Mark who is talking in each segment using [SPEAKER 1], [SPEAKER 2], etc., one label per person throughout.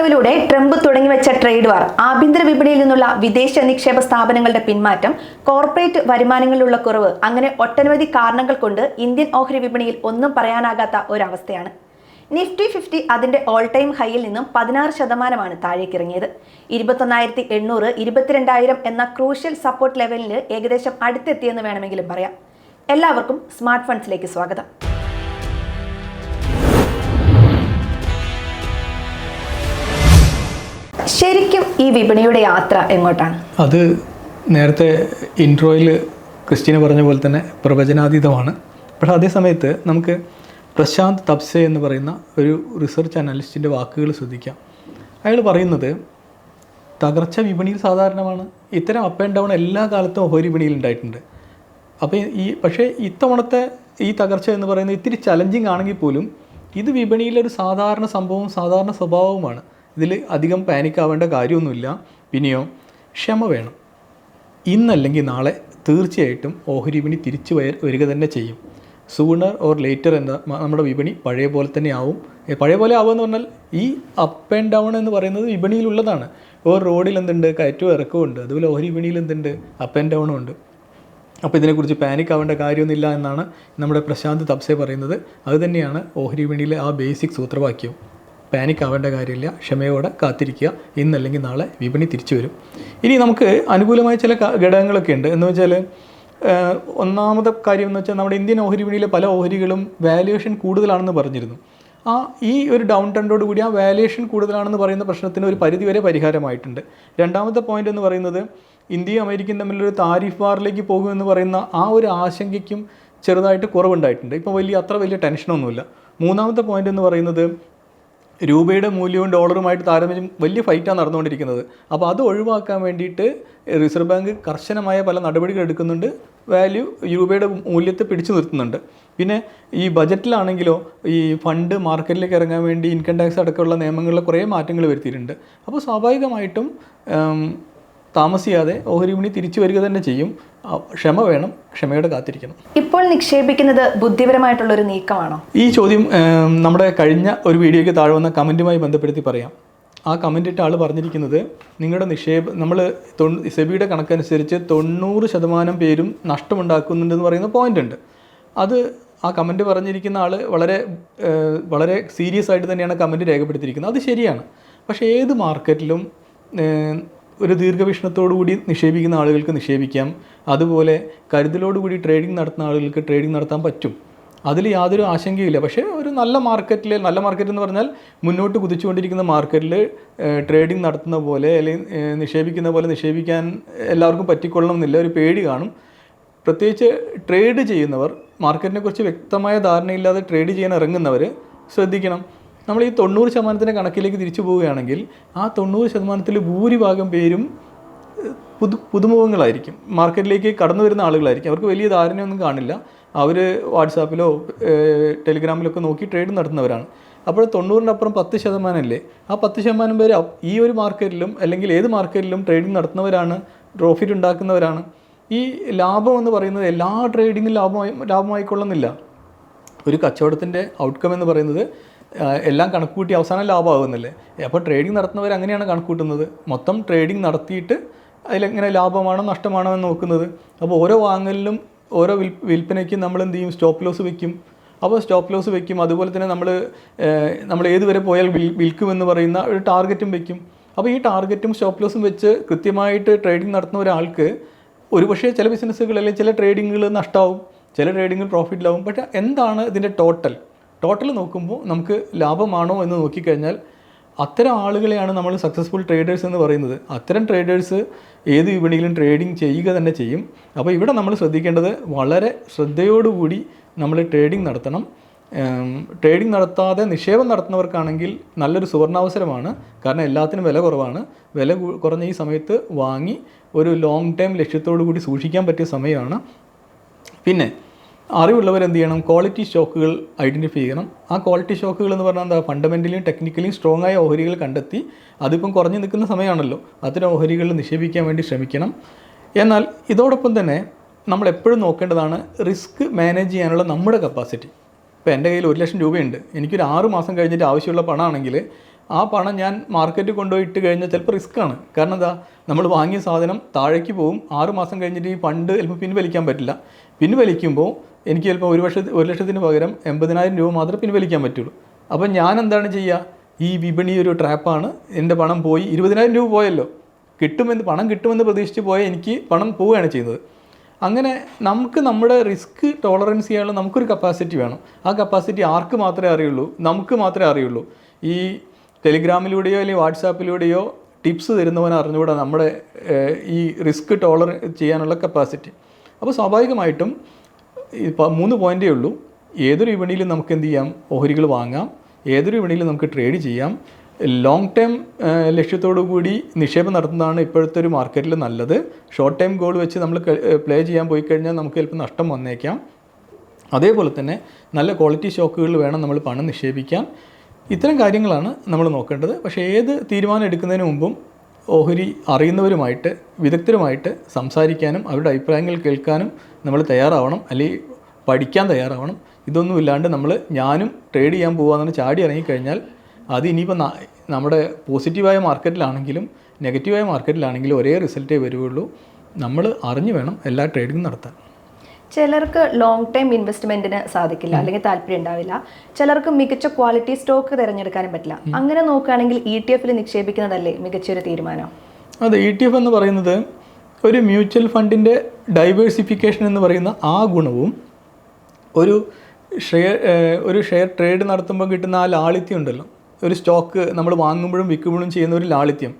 [SPEAKER 1] വർധനവിലൂടെ Trump തുടങ്ങിവെച്ച trade വാർ ആഭ്യന്തര വിപണിയിൽ നിന്നുള്ള വിദേശ നിക്ഷേപ സ്ഥാപനങ്ങളുടെ പിന്മാറ്റം കോർപ്പറേറ്റ് വരുമാനങ്ങളിലുള്ള കുറവ് അങ്ങനെ ഒട്ടനവധി കാരണങ്ങൾ കൊണ്ട് ഇന്ത്യൻ ഓഹരി വിപണിയിൽ ഒന്നും പറയാനാകാത്ത ഒരവസ്ഥയാണ്. നിഫ്റ്റി ഫിഫ്റ്റി അതിന്റെ ഓൾ ടൈം ഹൈയിൽ നിന്നും പതിനാറ് ശതമാനമാണ് താഴേക്കിറങ്ങിയത്. ഇരുപത്തൊന്നായിരത്തി എണ്ണൂറ് ഇരുപത്തിരണ്ടായിരം എന്ന ക്രൂഷ്യൽ സപ്പോർട്ട് ലെവലിൽ ഏകദേശം അടുത്തെത്തിയെന്ന് വേണമെങ്കിലും പറയാം. എല്ലാവർക്കും സ്മാർട്ട് ഫണ്ട്സിലേക്ക് സ്വാഗതം. ശരിക്കും ഈ വിപണിയുടെ യാത്ര എങ്ങോട്ടാണ്?
[SPEAKER 2] അത് നേരത്തെ ഇൻട്രോയിൽ ക്രിസ്റ്റീന പറഞ്ഞ പോലെ തന്നെ പ്രവചനാതീതമാണ്. പക്ഷേ അതേ സമയത്ത് നമുക്ക് പ്രശാന്ത് തപ്സെ എന്ന് പറയുന്ന ഒരു റിസർച്ച് അനലിസ്റ്റിന്റെ വാക്കുകൾ ശ്രദ്ധിക്കാം. അയാൾ പറയുന്നത് തകർച്ച വിപണിയിൽ സാധാരണമാണ്. ഇത്തരം അപ്പ് ആൻഡ് ഡൗൺ എല്ലാ കാലത്തും ഓഹരി വിപണിയിൽ ഉണ്ടായിട്ടുണ്ട്. അപ്പോൾ ഈ പക്ഷേ ഇത്തവണത്തെ ഈ തകർച്ച എന്ന് പറയുന്നത് ഇത്തിരി ചലഞ്ചിങ് ആണെങ്കിൽ പോലും ഇത് വിപണിയിലൊരു സാധാരണ സംഭവവും സാധാരണ സ്വഭാവവുമാണ്. ഇതിൽ അധികം പാനിക് ആവേണ്ട കാര്യമൊന്നുമില്ല. പിന്നെയോ ക്ഷമ വേണം. ഇന്നല്ലെങ്കിൽ നാളെ തീർച്ചയായിട്ടും ഓഹരി വിപണി തിരിച്ചു വരിക തന്നെ ചെയ്യും. സൂണർ ഓർ ലേറ്റർ എന്താ നമ്മുടെ വിപണി പഴയ പോലെ തന്നെ ആവും. പഴയ പോലെ ആവുമെന്ന് പറഞ്ഞാൽ ഈ അപ്പ് ആൻഡ് ഡൗൺ എന്ന് പറയുന്നത് വിപണിയിലുള്ളതാണ് ഓർ റോഡിൽ എന്തുണ്ട് കയറ്റവും ഇറക്കവും ഉണ്ട്. അതുപോലെ ഓഹരി വിപണിയിൽ എന്തുണ്ട് അപ്പ് ആൻഡ് ഡൗണും ഉണ്ട്. അപ്പോൾ ഇതിനെക്കുറിച്ച് പാനിക് ആവേണ്ട കാര്യമൊന്നുമില്ല എന്നാണ് നമ്മുടെ പ്രശാന്ത് തപ്സെ പറയുന്നത്. അതുതന്നെയാണ് ഓഹരി വിപണിയിലെ ആ ബേസിക് സൂത്രവാക്യവും പാനിക് ആവേണ്ട കാര്യമില്ല. ക്ഷമയോടെ കാത്തിരിക്കുക. ഇന്നല്ലെങ്കിൽ നാളെ വിപണി തിരിച്ചു വരും. ഇനി നമുക്ക് അനുകൂലമായ ചില ഘടകങ്ങളൊക്കെ ഉണ്ട്. എന്ന് വെച്ചാൽ ഒന്നാമത്തെ കാര്യം എന്ന് വെച്ചാൽ നമ്മുടെ ഇന്ത്യൻ ഓഹരി വിപണിയിലെ പല ഓഹരികളും വാല്യുവേഷൻ കൂടുതലാണെന്ന് പറഞ്ഞിരുന്നു. ആ ഈ ഒരു ഡൗൺ ട്രെൻഡോട് കൂടി ആ വാല്യുവേഷൻ കൂടുതലാണെന്ന് പറയുന്ന പ്രശ്നത്തിന് ഒരു പരിധിവരെ പരിഹാരമായിട്ടുണ്ട്. രണ്ടാമത്തെ പോയിന്റ് എന്ന് പറയുന്നത് ഇന്ത്യയും അമേരിക്കയും തമ്മിലൊരു താരിഫ് വാറിലേക്ക് പോകുമെന്ന് പറയുന്ന ആ ഒരു ആശങ്കയ്ക്കും ചെറുതായിട്ട് കുറവുണ്ടായിട്ടുണ്ട്. ഇപ്പോൾ വലിയ അത്ര വലിയ ടെൻഷനൊന്നുമില്ല മൂന്നാമത്തെ പോയിന്റ് എന്ന് പറയുന്നത് രൂപയുടെ മൂല്യവും ഡോളറുമായിട്ട് താരതമ്യം വലിയ ഫൈറ്റാണ് നടന്നുകൊണ്ടിരിക്കുന്നത്. അപ്പോൾ അത് ഒഴിവാക്കാൻ വേണ്ടിയിട്ട് റിസർവ് ബാങ്ക് കർശനമായ പല നടപടികൾ എടുക്കുന്നുണ്ട്. വാല്യൂ രൂപയുടെ മൂല്യത്തെ പിടിച്ചു നിർത്തുന്നുണ്ട്. പിന്നെ ഈ ബജറ്റിലാണെങ്കിലോ ഈ ഫണ്ട് മാർക്കറ്റിലേക്ക് ഇറങ്ങാൻ വേണ്ടി ഇൻകം ടാക്സ് അടക്കമുള്ള നിയമങ്ങളിൽ കുറേ മാറ്റങ്ങൾ വരുത്തിയിട്ടുണ്ട്. അപ്പോൾ സ്വാഭാവികമായിട്ടും താമസിയാതെ ഓഹരി വിപണി തിരിച്ചു വരിക തന്നെ ചെയ്യും. ക്ഷമ വേണം ക്ഷമയോടെ കാത്തിരിക്കണം.
[SPEAKER 1] ഇപ്പോൾ നിക്ഷേപിക്കുന്നത് ബുദ്ധിപരമായിട്ടുള്ള ഒരു നീക്കമാണോ?
[SPEAKER 2] ഈ ചോദ്യം നമ്മുടെ കഴിഞ്ഞ ഒരു വീഡിയോയ്ക്ക് താഴെ വന്ന കമന്റുമായി ബന്ധപ്പെടുത്തി പറയാം. ആ കമന്റ് ഇട്ട ആൾ പറഞ്ഞിരിക്കുന്നത് നിങ്ങളുടെ നിക്ഷേപ നമ്മൾ സെബിയുടെ കണക്കനുസരിച്ച് തൊണ്ണൂറ് ശതമാനം പേരും നഷ്ടമുണ്ടാക്കുന്നുണ്ടെന്ന് പറയുന്ന പോയിന്റ് ഉണ്ട് അത് ആ കമന്റ് പറഞ്ഞിരിക്കുന്ന ആൾ വളരെ വളരെ സീരിയസ് ആയിട്ട് തന്നെയാണ് കമന്റ് രേഖപ്പെടുത്തിയിരിക്കുന്നത്. അത് ശരിയാണ്. പക്ഷേ ഏത് മാർക്കറ്റിലും ഒരു ദീർഘവീക്ഷണത്തോടു കൂടി നിക്ഷേപിക്കുന്ന ആളുകൾക്ക് നിക്ഷേപിക്കാം. അതുപോലെ കരുതലോടുകൂടി ട്രേഡിംഗ് നടത്തുന്ന ആളുകൾക്ക് ട്രേഡിംഗ് നടത്താൻ പറ്റും. അതിൽ യാതൊരു ആശങ്കയില്ല പക്ഷേ ഒരു നല്ല മാർക്കറ്റിൽ നല്ല മാർക്കറ്റ് എന്ന് പറഞ്ഞാൽ മുന്നോട്ട് കുതിച്ചുകൊണ്ടിരിക്കുന്ന മാർക്കറ്റിൽ ട്രേഡിംഗ് നടത്തുന്ന പോലെ അല്ലെങ്കിൽ നിക്ഷേപിക്കുന്ന പോലെ നിക്ഷേപിക്കാൻ എല്ലാവർക്കും പറ്റിക്കൊള്ളണം എന്നില്ല ഒരു പേടി കാണും. പ്രത്യേകിച്ച് ട്രേഡ് ചെയ്യുന്നവർ മാർക്കറ്റിനെക്കുറിച്ച് വ്യക്തമായ ധാരണയില്ലാതെ ട്രേഡ് ചെയ്യാൻ ഇറങ്ങുന്നവർ ശ്രദ്ധിക്കണം. നമ്മൾ ഈ തൊണ്ണൂറ് ശതമാനത്തിന്റെ കണക്കിലേക്ക് തിരിച്ചു പോവുകയാണെങ്കിൽ ആ തൊണ്ണൂറ് ശതമാനത്തിൽ ഭൂരിഭാഗം പേരും പുതു പുതുമുഖങ്ങളായിരിക്കും. മാർക്കറ്റിലേക്ക് കടന്നു വരുന്ന ആളുകളായിരിക്കും. അവർക്ക് വലിയ ധാരണയൊന്നും കാണില്ല. അവർ വാട്സാപ്പിലോ ടെലിഗ്രാമിലൊക്കെ നോക്കി ട്രേഡ് നടത്തുന്നവരാണ്. അപ്പോൾ തൊണ്ണൂറിന്റെ അപ്പുറം പത്ത് ശതമാനമല്ലേ ആ പത്ത് ശതമാനം പേര് ഈ ഒരു മാർക്കറ്റിലും അല്ലെങ്കിൽ ഏത് മാർക്കറ്റിലും ട്രേഡിംഗ് നടത്തുന്നവരാണ് പ്രോഫിറ്റ് ഉണ്ടാക്കുന്നവരാണ്. ഈ ലാഭം എന്ന് പറയുന്നത് എല്ലാ ട്രേഡിങ്ങും ലാഭമായി ലാഭമായിക്കൊള്ളുന്നില്ല. ഒരു കച്ചവടത്തിന്റെ ഔട്ട്കം എന്ന് പറയുന്നത് എല്ലാം കണക്കുകൂട്ടി അവസാനം ലാഭമാകുന്നില്ലേ? അപ്പോൾ ട്രേഡിംഗ് നടത്തുന്നവർ അങ്ങനെയാണ് കണക്കൂട്ടുന്നത് മൊത്തം ട്രേഡിംഗ് നടത്തിയിട്ട് അതിലെങ്ങനെ ലാഭമാണോ നഷ്ടമാണോ എന്ന് നോക്കുന്നത്. അപ്പോൾ ഓരോ വാങ്ങലിലും ഓരോ വിൽ വിൽപ്പനയ്ക്കും നമ്മൾ എന്ത് ചെയ്യും? സ്റ്റോപ്പ് ലോസ് വെക്കും. അപ്പോൾ സ്റ്റോപ്പ് ലോസ് വെക്കും. അതുപോലെ തന്നെ നമ്മൾ നമ്മൾ ഏതുവരെ പോയാൽ വിൽ വിൽക്കുമെന്ന് പറയുന്ന ഒരു ടാർഗറ്റും വെക്കും. അപ്പോൾ ഈ ടാർഗറ്റും സ്റ്റോപ്പ് ലോസും വെച്ച് കൃത്യമായിട്ട് ട്രേഡിംഗ് നടത്തുന്ന ഒരാൾക്ക് ഒരുപക്ഷേ ചില ബിസിനസ്സുകൾ അല്ലെങ്കിൽ ചില ട്രേഡിങ്ങുകൾ നഷ്ടമാവും ചില ട്രേഡിങ്ങിൽ പ്രോഫിറ്റിലാവും പക്ഷേ എന്താണ് ഇതിന്റെ ടോട്ടൽ ടോട്ടൽ നോക്കുമ്പോൾ നമുക്ക് ലാഭമാണോ എന്ന് നോക്കിക്കഴിഞ്ഞാൽ അത്തരം ആളുകളെയാണ് നമ്മൾ സക്സസ്ഫുൾ ട്രേഡേഴ്സ് എന്ന് പറയുന്നത്. അത്തരം ട്രേഡേഴ്സ് ഏത് വിപണിയിലും ട്രേഡിംഗ് ചെയ്യുക തന്നെ ചെയ്യും. അപ്പോൾ ഇവിടെ നമ്മൾ ശ്രദ്ധിക്കേണ്ടത് വളരെ ശ്രദ്ധയോടുകൂടി നമ്മൾ ട്രേഡിംഗ് നടത്തണം. ട്രേഡിംഗ് നടത്താതെ നിക്ഷേപം നടത്തുന്നവർക്കാണെങ്കിൽ നല്ലൊരു സുവർണാവസരമാണ്. കാരണം എല്ലാത്തിനും വില കുറവാണ്. വില കുറഞ്ഞ ഈ സമയത്ത് വാങ്ങി ഒരു ലോങ് ടൈം ലക്ഷ്യത്തോടു കൂടി സൂക്ഷിക്കാൻ പറ്റിയ സമയമാണ്. പിന്നെ അറിവുള്ളവർ എന്ത് ചെയ്യണം? ക്വാളിറ്റി ഷോക്കുകൾ ഐഡന്റിഫൈ ചെയ്യണം. ആ ക്വാളിറ്റി ഷോക്കുകൾ എന്ന് പറഞ്ഞാൽ എന്താ? ഫണ്ടമെന്റലിയും ടെക്നിക്കലിയും സ്ട്രോങ് ആയ ഓഹരികൾ കണ്ടെത്തി അതിപ്പം കുറഞ്ഞു നിൽക്കുന്ന സമയമാണല്ലോ. അത്തരം ഓഹരികളിൽ നിക്ഷേപിക്കാൻ വേണ്ടി ശ്രമിക്കണം. എന്നാൽ ഇതോടൊപ്പം തന്നെ നമ്മൾ എപ്പോഴും നോക്കേണ്ടതാണ് റിസ്ക് മാനേജ് ചെയ്യാനുള്ള നമ്മുടെ കപ്പാസിറ്റി ഇപ്പോൾ എന്റെ കയ്യിൽ ഒരു ലക്ഷം രൂപയുണ്ട്. എനിക്കൊരു ആറ് മാസം കഴിഞ്ഞിട്ട് ആവശ്യമുള്ള പണമാണെങ്കിൽ ആ പണം ഞാൻ മാർക്കറ്റിൽ കൊണ്ടുപോയി ഇട്ട് കഴിഞ്ഞാൽ ചിലപ്പോൾ റിസ്ക് ആണ്. കാരണം എന്താ? നമ്മൾ വാങ്ങിയ സാധനം താഴേക്ക് പോകും. ആറ് മാസം കഴിഞ്ഞിട്ട് ഈ ഫണ്ട് ചിലപ്പോൾ പിൻവലിക്കാൻ പറ്റില്ല. പിൻവലിക്കുമ്പോൾ എനിക്ക് ചിലപ്പോൾ ഒരു വർഷത്തിൽ ഒരു ലക്ഷത്തിന് പകരം എൺപതിനായിരം രൂപ മാത്രമേ പിൻവലിക്കാൻ പറ്റുള്ളൂ. അപ്പം ഞാൻ എന്താണ് ചെയ്യുക ഈ വിപണി ഒരു ട്രാപ്പാണ് എന്റെ പണം പോയി ഇരുപതിനായിരം രൂപ പോയല്ലോ. കിട്ടുമെന്ന് പണം കിട്ടുമെന്ന് പ്രതീക്ഷിച്ച് പോയാൽ എനിക്ക് പണം പോവുകയാണ് ചെയ്യുന്നത്. അങ്ങനെ നമുക്ക് നമ്മുടെ റിസ്ക് ടോളറൻസ് ചെയ്യാനുള്ള നമുക്കൊരു കപ്പാസിറ്റി വേണം. ആ കപ്പാസിറ്റി ആർക്ക് മാത്രമേ അറിയുള്ളൂ? നമുക്ക് മാത്രമേ അറിയുള്ളൂ. ഈ ടെലിഗ്രാമിലൂടെയോ അല്ലെങ്കിൽ വാട്സാപ്പിലൂടെയോ ടിപ്സ് തരുന്നവൻ അറിഞ്ഞുകൂടാ നമ്മുടെ ഈ റിസ്ക് ടോളർ ചെയ്യാനുള്ള കപ്പാസിറ്റി അപ്പോൾ സ്വാഭാവികമായിട്ടും ഈ പ- മൂന്ന് പോയിന്റേ ഉള്ളൂ. ഏതൊരു വിപണിയിലും നമുക്ക് എന്ത് ചെയ്യാം? ഓഹരികൾ വാങ്ങാം. ഏതൊരു വിപണിയിലും നമുക്ക് ട്രേഡ് ചെയ്യാം. ലോങ് ടേം ലക്ഷ്യത്തോടു കൂടി നിക്ഷേപം നടത്തുന്നതാണ് ഇപ്പോഴത്തെ ഒരു മാർക്കറ്റിൽ നല്ലത്. ഷോർട്ട് ടൈം ഗോൾ വെച്ച് നമ്മൾ പ്ലേ ചെയ്യാൻ പോയി കഴിഞ്ഞാൽ നമുക്ക് ചിലപ്പോൾ നഷ്ടം വന്നേക്കാം. അതേപോലെ തന്നെ നല്ല ക്വാളിറ്റി സ്റ്റോക്കുകളിൽ വേണം നമ്മൾ പണം നിക്ഷേപിക്കാൻ ഇത്തരം കാര്യങ്ങളാണ് നമ്മൾ നോക്കേണ്ടത്. പക്ഷേ ഏത് തീരുമാനം എടുക്കുന്നതിന് മുമ്പും ഓഹരി അറിയുന്നവരുമായിട്ട് വിദഗ്ധരുമായിട്ട് സംസാരിക്കാനും അവരുടെ അഭിപ്രായങ്ങൾ കേൾക്കാനും നമ്മൾ തയ്യാറാവണം. അല്ലെങ്കിൽ പഠിക്കാൻ തയ്യാറാവണം. ഇതൊന്നും ഇല്ലാണ്ട് നമ്മൾ ഞാനും ട്രേഡ് ചെയ്യാൻ പോകാമെന്ന് ചാടി ഇറങ്ങിക്കഴിഞ്ഞാൽ അത് ഇനിയിപ്പോൾ നമ്മുടെ പോസിറ്റീവായ മാർക്കറ്റിലാണെങ്കിലും നെഗറ്റീവായ മാർക്കറ്റിലാണെങ്കിലും ഒരേ റിസൾട്ടേ വരുള്ളൂ. നമ്മൾ അറിഞ്ഞു വേണം എല്ലാ ട്രേഡിങ്ങും നടത്താൻ.
[SPEAKER 1] ചിലർക്ക് ലോങ് ടൈം ഇൻവെസ്റ്റ്മെന്റിന് സാധിക്കില്ല അല്ലെങ്കിൽ താല്പര്യം ഉണ്ടാവില്ല. ചിലർക്ക് മികച്ച ക്വാളിറ്റി സ്റ്റോക്ക് തിരഞ്ഞെടുക്കാനും പറ്റില്ല. അങ്ങനെ നോക്കുകയാണെങ്കിൽ ഇ ടി എഫിൽ നിക്ഷേപിക്കുന്നതല്ലേ മികച്ചൊരു തീരുമാനം?
[SPEAKER 2] അതെ ഇ ടി എഫ് എന്ന് പറയുന്നത് ഒരു മ്യൂച്വൽ ഫണ്ടിന്റെ ഡൈവേഴ്സിഫിക്കേഷൻ എന്ന് പറയുന്ന ആ ഗുണവും ഒരു ഷെയർ ഒരു ഷെയർ ട്രേഡ് നടത്തുമ്പോൾ കിട്ടുന്ന ആ ലാളിത്യം ഉണ്ടല്ലോ. ഒരു സ്റ്റോക്ക് നമ്മൾ വാങ്ങുമ്പോഴും വിൽക്കുമ്പോഴും ചെയ്യുന്ന ഒരു ലാളിത്യം.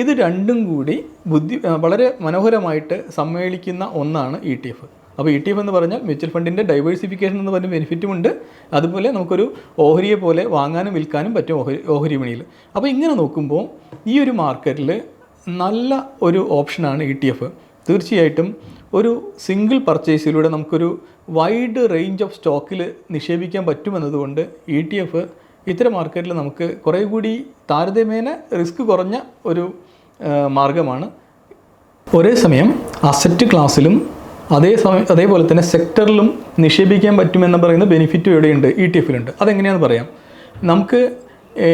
[SPEAKER 2] ഇത് രണ്ടും കൂടി ബുദ്ധി വളരെ മനോഹരമായിട്ട് സമ്മേളിക്കുന്ന ഒന്നാണ് ഇ ടി എഫ് അപ്പോൾ ഇ ടി എഫ് എന്ന് പറഞ്ഞാൽ മ്യൂച്വൽ ഫണ്ടിന്റെ ഡൈവേഴ്സിഫിക്കേഷൻ എന്ന് പറഞ്ഞ ബെനിഫിറ്റും ഉണ്ട്. അതുപോലെ നമുക്കൊരു ഓഹരിയെ പോലെ വാങ്ങാനും വിൽക്കാനും പറ്റും ഓഹരി ഓഹരി വിപണിയിൽ. അപ്പോൾ ഇങ്ങനെ നോക്കുമ്പോൾ ഈ ഒരു മാർക്കറ്റിൽ നല്ല ഒരു ഓപ്ഷനാണ് ഇ ടി എഫ്. തീർച്ചയായിട്ടും ഒരു സിംഗിൾ പർച്ചേസിലൂടെ നമുക്കൊരു വൈഡ് റേഞ്ച് ഓഫ് സ്റ്റോക്കിൽ നിക്ഷേപിക്കാൻ പറ്റുമെന്നതുകൊണ്ട് ഇ ടി എഫ് ഇത്തരം മാർക്കറ്റിൽ നമുക്ക് കുറേ കൂടി താരതമ്യേന റിസ്ക് കുറഞ്ഞ ഒരു മാർഗമാണ് ഒരേ സമയം അസറ്റ് ക്ലാസ്സിലും അതേ സമയം അതേപോലെ തന്നെ സെക്ടറിലും നിക്ഷേപിക്കാൻ പറ്റുമെന്ന് പറയുന്ന ബെനിഫിറ്റ് ഇവിടെയുണ്ട് ഇ ടി എഫിലുണ്ട് അതെങ്ങനെയാണെന്ന് പറയാം. നമുക്ക്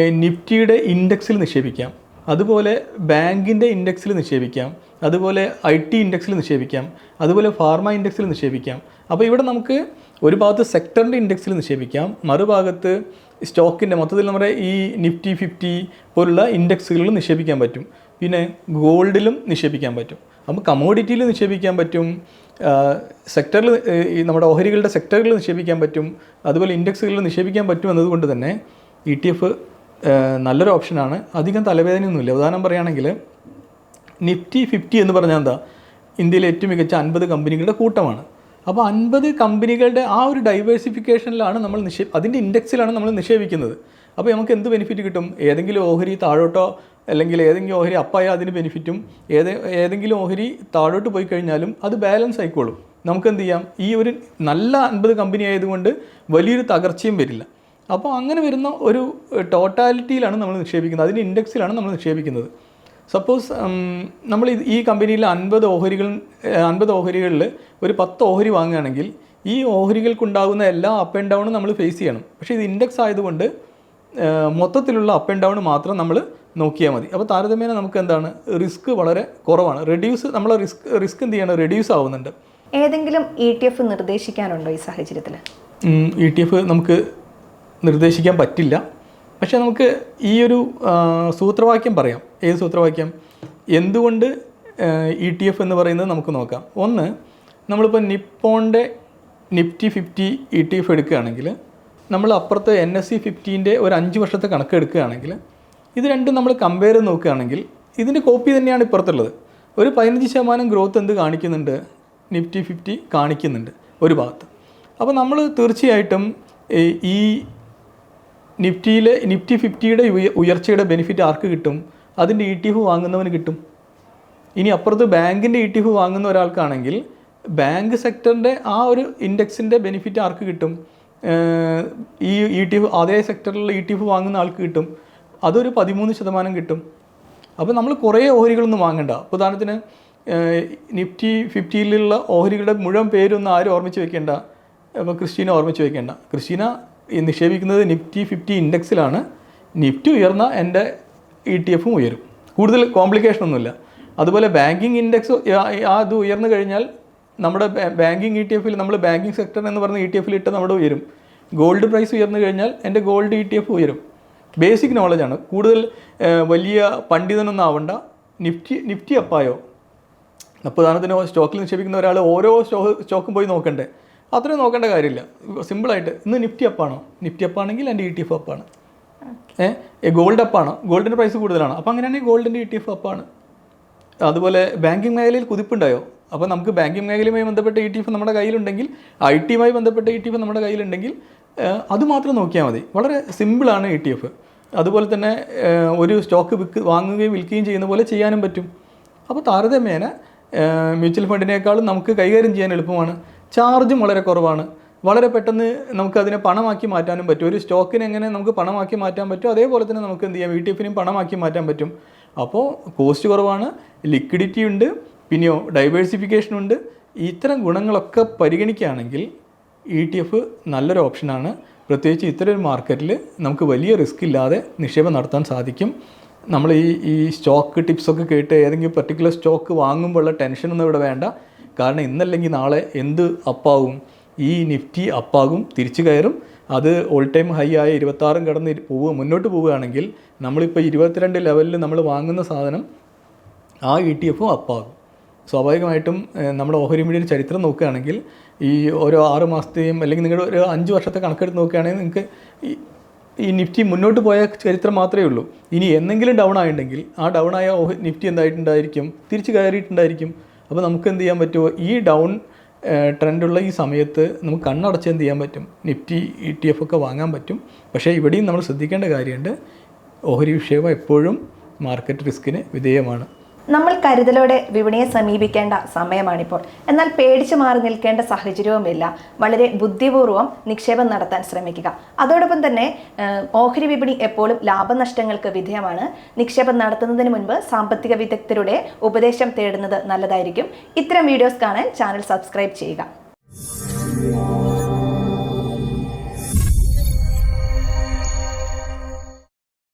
[SPEAKER 2] നിഫ്റ്റിയുടെ ഇൻഡെക്സിൽ നിക്ഷേപിക്കാം. അതുപോലെ ബാങ്കിന്റെ ഇൻഡെക്സിൽ നിക്ഷേപിക്കാം. അതുപോലെ ഐ ടി ഇൻഡെക്സിൽ നിക്ഷേപിക്കാം. അതുപോലെ ഫാർമ ഇൻഡെക്സിൽ നിക്ഷേപിക്കാം. അപ്പോൾ ഇവിടെ നമുക്ക് ഒരു ഭാഗത്ത് സെക്ടറിന്റെ ഇൻഡെക്സിൽ നിക്ഷേപിക്കാം. മറുഭാഗത്ത് സ്റ്റോക്കിന്റെ മൊത്തത്തിൽ നമ്മുടെ ഈ നിഫ്റ്റി ഫിഫ്റ്റി പോലുള്ള ഇൻഡെക്സുകളിൽ നിക്ഷേപിക്കാൻ പറ്റും. പിന്നെ ഗോൾഡിലും നിക്ഷേപിക്കാൻ പറ്റും. അപ്പോൾ കമോഡിറ്റിയിൽ നിക്ഷേപിക്കാൻ പറ്റും സെക്ടറിൽ നമ്മുടെ ഓഹരികളുടെ സെക്ടറുകളിൽ നിക്ഷേപിക്കാൻ പറ്റും അതുപോലെ ഇൻഡെക്സുകളിൽ നിക്ഷേപിക്കാൻ പറ്റും എന്നതുകൊണ്ട് തന്നെ ഇ ടി എഫ് നല്ലൊരു ഓപ്ഷനാണ്. അധികം തലവേദനയൊന്നുമില്ല. ഉദാഹരണം പറയുകയാണെങ്കിൽ നിഫ്റ്റി ഫിഫ്റ്റി എന്ന് പറഞ്ഞാൽ എന്താ? ഇന്ത്യയിലെ ഏറ്റവും മികച്ച അൻപത് കമ്പനികളുടെ കൂട്ടമാണ്. അപ്പോൾ അൻപത് കമ്പനികളുടെ ആ ഒരു ഡൈവേഴ്സിഫിക്കേഷനിലാണ് നമ്മൾ നിക്ഷേ അതിന്റെ ഇൻഡെക്സിലാണ് നമ്മൾ നിക്ഷേപിക്കുന്നത്. അപ്പോൾ നമുക്ക് എന്ത് ബെനിഫിറ്റ് കിട്ടും? ഏതെങ്കിലും ഓഹരി താഴോട്ടോ അല്ലെങ്കിൽ ഏതെങ്കിലും ഓഹരി അപ്പായ അതിന് ബെനിഫിറ്റും ഏത് ഏതെങ്കിലും ഓഹരി താഴോട്ട് പോയി കഴിഞ്ഞാലും അത് ബാലൻസ് ആയിക്കോളും. നമുക്ക് എന്ത് ചെയ്യാം? ഈ ഒരു നല്ല അൻപത് കമ്പനി ആയതുകൊണ്ട് വലിയൊരു തകർച്ചയും വരില്ല. അപ്പോൾ അങ്ങനെ വരുന്ന ഒരു ടോട്ടാലിറ്റിയിലാണ് നമ്മൾ നിക്ഷേപിക്കുന്നത്. അതിന്റെ ഇൻഡെക്സിലാണ് നമ്മൾ നിക്ഷേപിക്കുന്നത്. സപ്പോസ് നമ്മൾ ഈ കമ്പനിയിൽ അൻപത് ഓഹരികൾ അൻപത് ഓഹരികളിൽ ഒരു പത്ത് ഓഹരി വാങ്ങുകയാണെങ്കിൽ ഈ ഓഹരികൾക്കുണ്ടാകുന്ന എല്ലാ അപ്പ് ആൻഡ് ഡൗണും നമ്മൾ ഫേസ് ചെയ്യണം. പക്ഷേ ഇത് ഇൻഡെക്സ് ആയതുകൊണ്ട് മൊത്തത്തിലുള്ള അപ്പ് ആൻഡ് ഡൗൺ മാത്രം നമ്മൾ നോക്കിയാൽ മതി. അപ്പോൾ താരതമ്യേന നമുക്ക് എന്താണ്? റിസ്ക് വളരെ കുറവാണ്. റെഡ്യൂസ് നമ്മളെ റിസ്ക് റിസ്ക് എന്ത് ചെയ്യണം? റെഡ്യൂസ് ആവുന്നുണ്ട്.
[SPEAKER 1] ഏതെങ്കിലും ഇ ടി എഫ് നിർദ്ദേശിക്കാനുണ്ടോ ഈ സാഹചര്യത്തിൽ?
[SPEAKER 2] ഇ ടി എഫ് നമുക്ക് നിർദ്ദേശിക്കാൻ പറ്റില്ല. പക്ഷേ നമുക്ക് ഈ ഒരു സൂത്രവാക്യം പറയാം. ഏത് സൂത്രവാക്യം? എന്തുകൊണ്ട് ഇ ടി എഫ് എന്ന് പറയുന്നത് നമുക്ക് നോക്കാം. ഒന്ന് നമ്മളിപ്പോൾ നിപ്പോണിന്റെ Nifty fifty E T F എടുക്കുകയാണെങ്കിൽ നമ്മൾ അപ്പുറത്തെ എൻ എസ് സി ഫിഫ്റ്റീന്റെ ഒരു അഞ്ച് വർഷത്തെ കണക്ക് എടുക്കുകയാണെങ്കിൽ ഇത് രണ്ടും നമ്മൾ കമ്പയർ ചെയ്ത് നോക്കുകയാണെങ്കിൽ ഇതിന്റെ കോപ്പി തന്നെയാണ് ഇപ്പുറത്തുള്ളത്. ഒരു പതിനഞ്ച് ശതമാനം ഗ്രോത്ത് എന്ത് കാണിക്കുന്നുണ്ട്? നിഫ്റ്റി ഫിഫ്റ്റി കാണിക്കുന്നുണ്ട് ഒരു ഭാഗത്ത്. അപ്പോൾ നമ്മൾ തീർച്ചയായിട്ടും ഈ- നിഫ്റ്റിയിലെ നിഫ്റ്റി ഫിഫ്റ്റിയുടെ ഉയ- ഉയർച്ചയുടെ ബെനിഫിറ്റ് ആർക്ക് കിട്ടും? അതിന്റെ ഇ ടി എഫ് വാങ്ങുന്നവന് കിട്ടും. ഇനി അപ്പുറത്ത് ബാങ്കിന്റെ ഇ ടി എഫ് വാങ്ങുന്ന ഒരാൾക്കാണെങ്കിൽ ബാങ്ക് സെക്ടറിന്റെ ആ ഒരു ഇൻഡെക്സിന്റെ ബെനിഫിറ്റ് ആർക്ക് കിട്ടും? ഈ ഇ ടി എഫ് അതേ സെക്ടറിലുള്ള ഇ ടി എഫ് വാങ്ങുന്ന ആൾക്ക് കിട്ടും. അതൊരു പതിമൂന്ന് ശതമാനം കിട്ടും. അപ്പോൾ നമ്മൾ കുറേ ഓഹരികളൊന്നും വാങ്ങണ്ട. ഉദാഹരണത്തിന് നിഫ്റ്റി ഫിഫ്റ്റിയിലുള്ള ഓഹരികളുടെ മുഴുവൻ പേരൊന്നും ആരും ഓർമ്മിച്ച് വെക്കേണ്ട. അപ്പോൾ ക്രിസ്റ്റീന ഓർമ്മിച്ച് വെക്കേണ്ട. ക്രിസ്റ്റീന നിക്ഷേപിക്കുന്നത് നിഫ്റ്റി ഫിഫ്റ്റി ഇൻഡെക്സിലാണ്. നിഫ്റ്റി ഉയർന്ന എന്റെ ഇ ടി എഫും ഉയരും. കൂടുതൽ കോംപ്ലിക്കേഷൻ ഒന്നുമില്ല. അതുപോലെ ബാങ്കിങ് ഇൻഡെക്സ് അത് ഉയർന്നു കഴിഞ്ഞാൽ നമ്മുടെ ബാങ്കിങ് ഇ ടി എഫിൽ നമ്മൾ ബാങ്കിങ് സെക്ടർ എന്ന് പറഞ്ഞ ഇ ടി എഫിൽ ഇട്ട് നമ്മുടെ ഉയരും. ഗോൾഡ് പ്രൈസ് ഉയർന്നു കഴിഞ്ഞാൽ എന്റെ ഗോൾഡ് ഇ ടി എഫ് ഉയരും. ബേസിക് നോളജാണ് കൂടുതൽ വലിയ പണ്ഡിതനൊന്നും ആവണ്ട. നിഫ്റ്റി നിഫ്റ്റി അപ്പായോ? അപ്പോൾ ഉദാഹരണത്തിന് സ്റ്റോക്കിൽ നിക്ഷേപിക്കുന്ന ഒരാൾ ഓരോ സ്റ്റോക്ക് സ്റ്റോക്കും പോയി നോക്കണ്ടേ? അത്രയും നോക്കേണ്ട കാര്യമില്ല. സിമ്പിളായിട്ട് ഇന്ന് നിഫ്റ്റി അപ്പാണോ? നിഫ്റ്റി അപ്പാണെങ്കിൽ എന്റെ ഇ ടി എഫ് അപ്പാണ്. ഏഹ് ഗോൾഡ് അപ്പാണോ. ഗോൾഡിന്റെ പ്രൈസ് കൂടുതലാണ്. അപ്പോൾ അങ്ങനെയാണെങ്കിൽ ഗോൾഡിന്റെ ഇ ടി എഫ് അപ്പാണ്. അതുപോലെ ബാങ്കിങ് മേഖലയിൽ കുതിപ്പുണ്ടായോ? അപ്പോൾ നമുക്ക് ബാങ്കിങ് മേഖലയുമായി ബന്ധപ്പെട്ട ഇ ടി എഫ് നമ്മുടെ കയ്യിലുണ്ടെങ്കിൽ ഐ ടിയുമായി ബന്ധപ്പെട്ട ഇ ടി എഫ് നമ്മുടെ കയ്യിലുണ്ടെങ്കിൽ ഏഹ്, അത് മാത്രം നോക്കിയാൽ മതി. വളരെ സിമ്പിളാണ് ഇ ടി എഫ് അതുപോലെ തന്നെ ഒരു സ്റ്റോക്ക് വിൽക്ക് വാങ്ങുകയും വിൽക്കുകയും ചെയ്യുന്ന പോലെ ചെയ്യാനും പറ്റും. അപ്പോൾ താരതമ്യേന മ്യൂച്വൽ ഫണ്ടിനേക്കാളും നമുക്ക് കൈകാര്യം ചെയ്യാൻ എളുപ്പമാണ്. ചാർജും വളരെ കുറവാണ്. വളരെ പെട്ടെന്ന് നമുക്കതിനെ പണമാക്കി മാറ്റാനും പറ്റും. ഒരു സ്റ്റോക്കിനെ എങ്ങനെ നമുക്ക് പണമാക്കി മാറ്റാൻ പറ്റും അതേപോലെ തന്നെ നമുക്ക് എന്ത് ചെയ്യാം? ഇ ടി എഫിനും പണമാക്കി മാറ്റാൻ പറ്റും. അപ്പോൾ കോസ്റ്റ് കുറവാണ് ലിക്വിഡിറ്റി ഉണ്ട് പിന്നെയോ ഡൈവേഴ്സിഫിക്കേഷൻ ഉണ്ട്. ഇത്തരം ഗുണങ്ങളൊക്കെ പരിഗണിക്കുകയാണെങ്കിൽ ഇ ടി എഫ് നല്ലൊരു ഓപ്ഷനാണ്. പ്രത്യേകിച്ച് ഇത്തരം ഒരു മാർക്കറ്റിൽ നമുക്ക് വലിയ റിസ്ക് ഇല്ലാതെ നിക്ഷേപം നടത്താൻ സാധിക്കും. നമ്മൾ ഈ ഈ സ്റ്റോക്ക് ടിപ്സൊക്കെ കേട്ട് ഏതെങ്കിലും പർട്ടിക്കുലർ സ്റ്റോക്ക് വാങ്ങുമ്പോഴുള്ള ടെൻഷനൊന്നും ഇവിടെ വേണ്ട. കാരണം ഇന്നല്ലെങ്കിൽ നാളെ എന്ത് അപ്പാവും? ഈ നിഫ്റ്റി അപ്പാകും തിരിച്ചു കയറും. അത് ഓൾ ടൈം ഹൈ ആയ ഇരുപത്താറും കടന്ന് പോവുക മുന്നോട്ട് പോവുകയാണെങ്കിൽ നമ്മളിപ്പോൾ ഇരുപത്തിരണ്ട് ലെവലിൽ നമ്മൾ വാങ്ങുന്ന സാധനം ആ ഇ ടി എഫും അപ്പാകും. സ്വാഭാവികമായിട്ടും നമ്മുടെ ഓഹരി മീഡിയയുടെ ചരിത്രം നോക്കുകയാണെങ്കിൽ ഈ ഓരോ ആറ് മാസത്തെയും അല്ലെങ്കിൽ നിങ്ങളുടെ ഒരു അഞ്ച് വർഷത്തെ കണക്കെടുത്ത് നോക്കുകയാണെങ്കിൽ നിങ്ങൾക്ക് ഈ ഈ നിഫ്റ്റി മുന്നോട്ട് പോയ ചരിത്രം മാത്രമേ ഉള്ളൂ. ഇനി എന്തെങ്കിലും ഡൗൺ ആയിട്ടുണ്ടെങ്കിൽ ആ ഡൗൺ ആയ നിഫ്റ്റി എന്തായിട്ടുണ്ടായിരിക്കും? തിരിച്ച് കയറിയിട്ടുണ്ടായിരിക്കും. അപ്പോൾ നമുക്ക് എന്ത് ചെയ്യാൻ പറ്റുമോ? ഈ ഡൗൺ ട്രെൻഡുള്ള ഈ സമയത്ത് നമുക്ക് കണ്ണടച്ച് എന്ത് ചെയ്യാൻ പറ്റും? നിഫ്റ്റി ഇ ടി എഫ് ഒക്കെ വാങ്ങാൻ പറ്റും. പക്ഷേ ഇവിടെയും നമ്മൾ ശ്രദ്ധിക്കേണ്ട കാര്യമുണ്ട്. ഓഹരി വിഷയം എപ്പോഴും മാർക്കറ്റ് റിസ്കിന് വിധേയമാണ്.
[SPEAKER 1] നമ്മൾ കരുതലോടെ വിപണിയെ സമീപിക്കേണ്ട സമയമാണിപ്പോൾ. എന്നാൽ പേടിച്ചു മാറി നിൽക്കേണ്ട സാഹചര്യവുമില്ല. വളരെ ബുദ്ധിപൂർവം നിക്ഷേപം നടത്താൻ ശ്രമിക്കുക. അതോടൊപ്പം തന്നെ ഓഹരി വിപണി എപ്പോഴും ലാഭനഷ്ടങ്ങൾക്ക് വിധേയമാണ്. നിക്ഷേപം നടത്തുന്നതിന് മുൻപ് സാമ്പത്തിക വിദഗ്ധരുടെ ഉപദേശം തേടുന്നത് നല്ലതായിരിക്കും. ഇത്തരം വീഡിയോസ് കാണാൻ ചാനൽ സബ്സ്ക്രൈബ് ചെയ്യുക.